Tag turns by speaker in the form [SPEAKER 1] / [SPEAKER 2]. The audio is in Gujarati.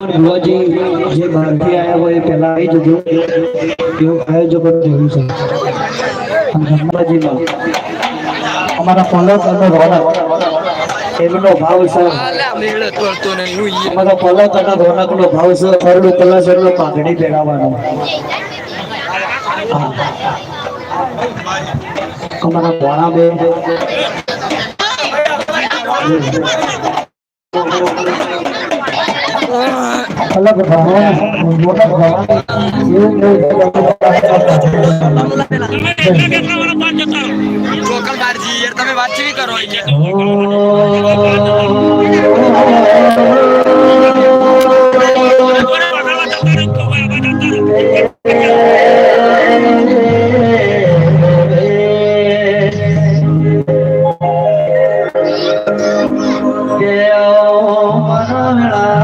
[SPEAKER 1] યુવાજી જે બહારથી આવ્યા હોય પહેલા આવી જજો એવું આયોજકો જરૂર છે. ધર્માજીમાં અમારા પલક અને રોનક એમનો ભાવ છે, અમારા પલક અને રોનકનો ભાવ છે ખરડું કલાસરનો પાઘડી પહેરાવાનો. અમારા ભોણા બેન અલગ ભાવ મોટા ભાવ એવું
[SPEAKER 2] લોકલ બારજી યાર તમે વાત કેવી કરો. અહીંયા
[SPEAKER 1] જય મનોહરા